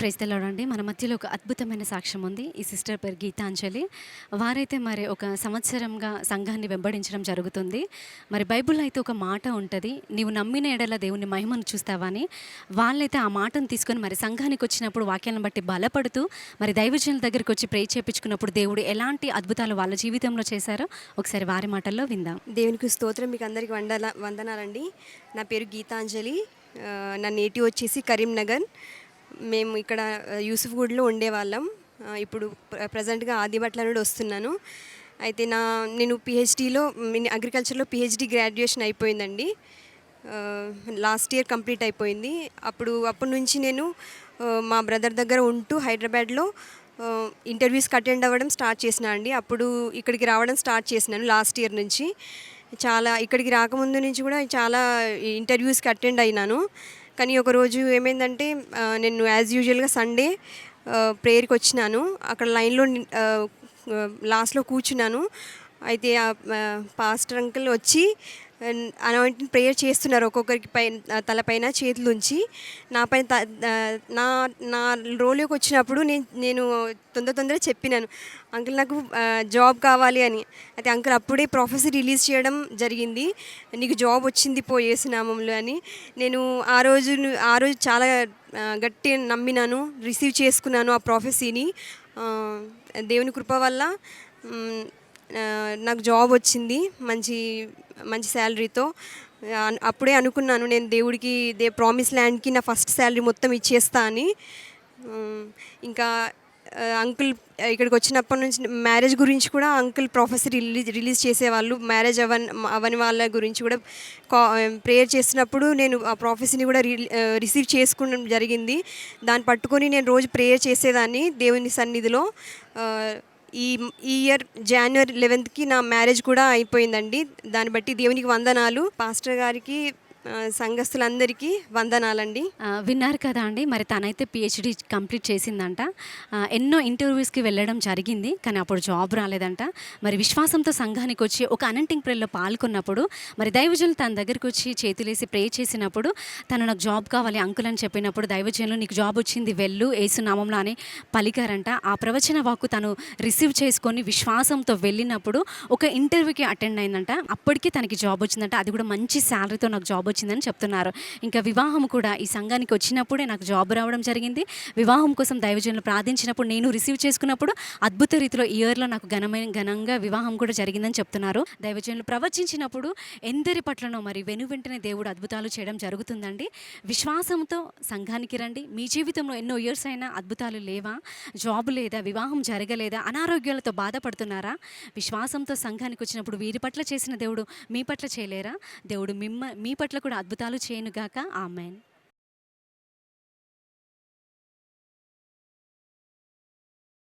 ప్రైస్తలాడండి అండి. మన మధ్యలో ఒక అద్భుతమైన సాక్ష్యం ఉంది. ఈ సిస్టర్ పేరు గీతాంజలి. వారైతే మరి ఒక సంవత్సరంగా సంఘాన్ని వెంబడించడం జరుగుతుంది. మరి బైబిల్లో అయితే ఒక మాట ఉంటుంది నీవు నమ్మిన ఎడల దేవుని మహిమను చూస్తావా అని. వాళ్ళైతే ఆ మాటను తీసుకొని మరి సంఘానికి వచ్చినప్పుడు వాక్యాలను బట్టి బలపడుతూ మరి దైవజనుల దగ్గరికి వచ్చి ప్రే చేపించుకున్నప్పుడు దేవుడు ఎలాంటి అద్భుతాలు వాళ్ళ జీవితంలో చేశారో ఒకసారి వారి మాటల్లో విందాం. దేవునికి స్తోత్రం. మీకు అందరికి వందల వందనాలండి. నా పేరు గీతాంజలి. నా నేటివ్ వచ్చేసి కరీంనగర్. మేము ఇక్కడ యూసుఫ్ గూడ్లో ఉండేవాళ్ళం. ఇప్పుడు ప్రజెంట్గా ఆదిబట్ల నుండి వస్తున్నాను. అయితే నా నేను పిహెచ్డిలో అగ్రికల్చర్లో పిహెచ్డి గ్రాడ్యుయేషన్ అయిపోయిందండి. లాస్ట్ ఇయర్ కంప్లీట్ అయిపోయింది. అప్పుడు అప్పటి నుంచి నేను మా బ్రదర్ దగ్గర ఉంటూ హైదరాబాద్లో ఇంటర్వ్యూస్కి అటెండ్ అవ్వడం స్టార్ట్ చేసిన అండి. అప్పుడు ఇక్కడికి రావడం స్టార్ట్ చేసినాను లాస్ట్ ఇయర్ నుంచి. చాలా ఇక్కడికి రాకముందు నుంచి కూడా చాలా ఇంటర్వ్యూస్కి అటెండ్ అయినాను. కానీ ఒకరోజు ఏమైందంటే నేను యాజ్ యూజువల్గా సండే ప్రేయర్కి వచ్చినాను. అక్కడ లైన్లో లాస్ట్లో కూర్చున్నాను. అయితే పాస్టర్ అంకుల్ వచ్చి అనాయింటింగ్ ప్రేయర్ చేస్తున్నారు ఒక్కొక్కరికి పైన తలపైన చేతులు ఉంచి నా పైన నా నా రోల్లోకి వచ్చినప్పుడు నేను నేను తొందర తొందర చెప్పినాను. అంకుల్ నాకు జాబ్ కావాలి అని. అయితే అంకుల్ అప్పుడే ప్రొఫెసర్ రిలీజ్ చేయడం జరిగింది. నీకు జాబ్ వచ్చింది పోయేసి నామంలో అని. నేను ఆ రోజు ఆ రోజు చాలా గట్టిగా నమ్మినాను రిసీవ్ చేసుకున్నాను ఆ ప్రొఫెసీని దేవుని కృప వల్ల నాకు జాబ్ వచ్చింది. మంచి మంచి శాలరీతో. అప్పుడే అనుకున్నాను నేను దేవుడికి దే ప్రామిస్ ల్యాండ్కి నా ఫస్ట్ శాలరీ మొత్తం ఇచ్చేస్తా అని. ఇంకా అంకుల్ ఇక్కడికి వచ్చినప్పటి నుంచి మ్యారేజ్ గురించి కూడా అంకుల్ ప్రొఫెసర్ రిలీజ్ రిలీజ్ చేసేవాళ్ళు. మ్యారేజ్ అవన్ అవని వాళ్ళ గురించి కూడా కా ప్రేయర్ చేసినప్పుడు నేను ఆ ప్రొఫెసర్ని కూడా రి- రిసీవ్ చేసుకోవడం జరిగింది. దాన్ని పట్టుకొని నేను రోజు ప్రేయర్ చేసేదాన్ని దేవుని సన్నిధిలో. ఈ ఈ ఇయర్ జనవరి లెవెన్త్కి నా మ్యారేజ్ కూడా అయిపోయిందండి. దాన్ని బట్టి దేవునికి వందనాలు. పాస్టర్ గారికి సంఘస్థులందరికీ వందనాలండి. విన్నారు కదా అండి మరి తనైతే పిహెచ్డి కంప్లీట్ చేసిందంట. ఎన్నో ఇంటర్వ్యూస్కి వెళ్ళడం జరిగింది కానీ అప్పుడు జాబ్ రాలేదంట. మరి విశ్వాసంతో సంఘానికి వచ్చి ఒక అనంటింగ్ ప్రేయర్లో పాల్గొన్నప్పుడు మరి దైవజనులు తన దగ్గరికి వచ్చి చేతులేసి ప్రే చేసినప్పుడు తను నాకు జాబ్ కావాలి అంకుల్ అని చెప్పినప్పుడు దైవజనులు నీకు జాబ్ వచ్చింది వెళ్ళు ఏసునామంలో అని పలికారంట. ఆ ప్రవచన వాక్కు తను రిసీవ్ చేసుకొని విశ్వాసంతో వెళ్ళినప్పుడు ఒక ఇంటర్వ్యూకి అటెండ్ అయిందంట. అప్పటికే తనకి జాబ్ వచ్చిందంట. అది కూడా మంచి శాలరీతో నాకు జాబ్ వచ్చిందని చెప్తున్నారు. ఇంకా వివాహం కూడా ఈ సంఘానికి వచ్చినప్పుడే నాకు జాబ్ రావడం జరిగింది. వివాహం కోసం దైవజనులు ప్రార్థించినప్పుడు నేను రిసీవ్ చేసుకున్నప్పుడు అద్భుత రీతిలో ఈ ఇయర్లో నాకు ఘనమైన ఘనంగా వివాహం కూడా జరిగిందని చెప్తున్నారు. దైవజనులు ప్రవచించినప్పుడు ఎందరి పట్లనో మరి వెను వెంటనే దేవుడు అద్భుతాలు చేయడం జరుగుతుందండి. విశ్వాసంతో సంఘానికి రండి. మీ జీవితంలో ఎన్నో ఇయర్స్ అయినా అద్భుతాలు లేవా? జాబ్ లేదా? వివాహం జరగలేదా? అనారోగ్యాలతో బాధపడుతున్నారా? విశ్వాసంతో సంఘానికి వచ్చినప్పుడు వీరి పట్ల చేసిన దేవుడు మీ పట్ల చేయలేరా? దేవుడు మిమ్మ మీ పట్ల కూడా అద్భుతాలు చేయనుగాక. ఆమెన్.